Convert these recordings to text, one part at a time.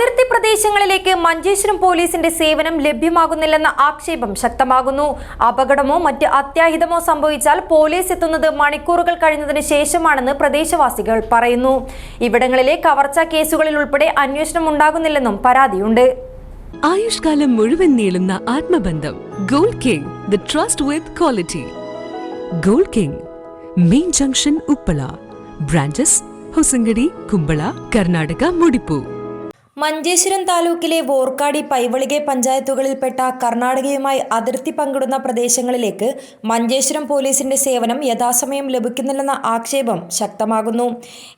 അതിർത്തി പ്രദേശങ്ങളിലേക്ക് മഞ്ചേശ്വരം പോലീസിന്റെ സേവനം ലഭ്യമാകുന്നില്ലെന്ന ആക്ഷേപം ശക്തമാകുന്നു. അപകടമോ മറ്റ് അത്യാഹിതമോ സംഭവിച്ചാൽ പോലീസ് എത്തുന്നത് മണിക്കൂറുകൾ കഴിഞ്ഞതിന് ശേഷമാണെന്ന് പ്രദേശവാസികൾ പറയുന്നു. ഇവിടങ്ങളിലെ കവർച്ചാ കേസുകളിൽ ഉൾപ്പെടെ അന്വേഷണം ഉണ്ടാകുന്നില്ലെന്നും പരാതിയുണ്ട്. ആയുഷ്കാലം മുഴുവൻ നീളുന്ന ആത്മബന്ധം. Gold king the trust with quality. Gold king main junction Uppala. Branches Hosangadi Kumbla Karnataka Mudipu. Manjeshwaram താലൂക്കിലെ വോർക്കാടി പൈവളികെ പഞ്ചായത്തുകളിൽപ്പെട്ട കർണാടകയുമായി അതിർത്തി പങ്കിടുന്ന പ്രദേശങ്ങളിലേക്ക് മഞ്ചേശ്വരം പോലീസിന്റെ സേവനം യഥാസമയം ലഭിക്കുന്നില്ലെന്ന ആക്ഷേപം ശക്തമാകുന്നു.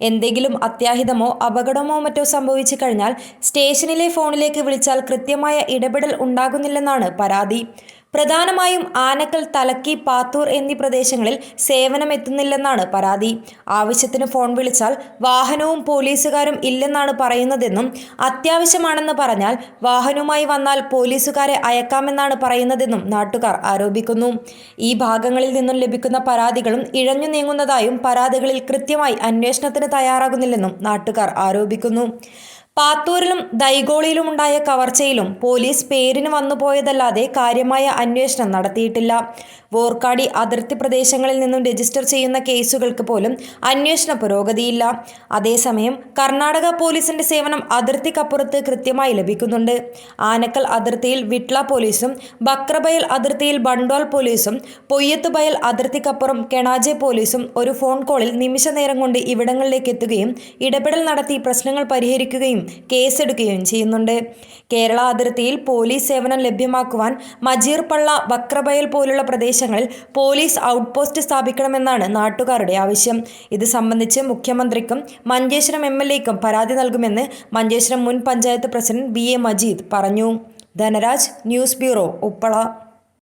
എന്തെങ്കിലും അത്യാഹിതമോ അപകടമോ മറ്റോ സംഭവിച്ചു കഴിഞ്ഞാൽ സ്റ്റേഷനിലെ ഫോണിലേക്ക് വിളിച്ചാൽ കൃത്യമായ ഇടപെടൽ ഉണ്ടാകുന്നില്ലെന്നാണ് പരാതി. പ്രധാനമായും ആനക്കൽ തലക്കി പാത്തൂർ എന്നീ പ്രദേശങ്ങളിൽ സേവനം എത്തുന്നില്ലെന്നാണ് പരാതി. ആവശ്യത്തിന് ഫോൺ വിളിച്ചാൽ വാഹനവും പോലീസുകാരും ഇല്ലെന്നാണ് പറയുന്നതെന്നും അത്യാവശ്യമാണെന്ന് പറഞ്ഞാൽ വാഹനവുമായി വന്നാൽ പോലീസുകാരെ അയക്കാമെന്നാണ് പറയുന്നതെന്നും നാട്ടുകാർ ആരോപിക്കുന്നു. ഈ ഭാഗങ്ങളിൽ നിന്നും ലഭിക്കുന്ന പരാതികളും ഇഴഞ്ഞു നീങ്ങുന്നതായും പരാതികളിൽ കൃത്യമായി അന്വേഷണത്തിന് തയ്യാറാകുന്നില്ലെന്നും നാട്ടുകാർ ആരോപിക്കുന്നു. പാത്തൂരിലും ദൈഗോളിയിലും ഉണ്ടായ കവർച്ചയിലും പോലീസ് പേരിന് വന്നുപോയതല്ലാതെ കാര്യമായ അന്വേഷണം നടത്തിയിട്ടില്ല. വോർക്കാടി അതിർത്തി പ്രദേശങ്ങളിൽ നിന്നും രജിസ്റ്റർ ചെയ്യുന്ന കേസുകൾക്ക് പോലും അന്വേഷണ പുരോഗതിയില്ല. അതേസമയം കർണാടക പോലീസിന്റെ സേവനം അതിർത്തിക്കപ്പുറത്ത് കൃത്യമായി ലഭിക്കുന്നുണ്ട്. ആനക്കൽ അതിർത്തിയിൽ വിട്ല പോലീസും ബക്രബയൽ അതിർത്തിയിൽ ബണ്ടോൾ പോലീസും പൊയ്യത്തുബയൽ അതിർത്തിക്കപ്പുറം കെണാജെ പോലീസും ഒരു ഫോൺ കോളിൽ നിമിഷ നേരം കൊണ്ട് ഇവിടങ്ങളിലേക്ക് എത്തുകയും ഇടപെടൽ നടത്തി പ്രശ്നങ്ങൾ പരിഹരിക്കുകയും കേസെടുക്കുകയും ചെയ്യുന്നുണ്ട്. കേരള അതിർത്തിയിൽ പോലീസ് സേവനം ലഭ്യമാക്കുവാൻ മജീർപള്ള വക്രബയൽ പോലുള്ള പ്രദേശങ്ങളിൽ പോലീസ് ഔട്ട് പോസ്റ്റ് സ്ഥാപിക്കണമെന്നാണ് നാട്ടുകാരുടെ ആവശ്യം. ഇത് സംബന്ധിച്ച് മുഖ്യമന്ത്രിക്കും മഞ്ചേശ്വരം എം എൽ എക്കും പരാതി നൽകുമെന്ന് മഞ്ചേശ്വരം മുൻ panchayat president B A Majeed പറഞ്ഞു. Dhanaraj news bureau Uppala.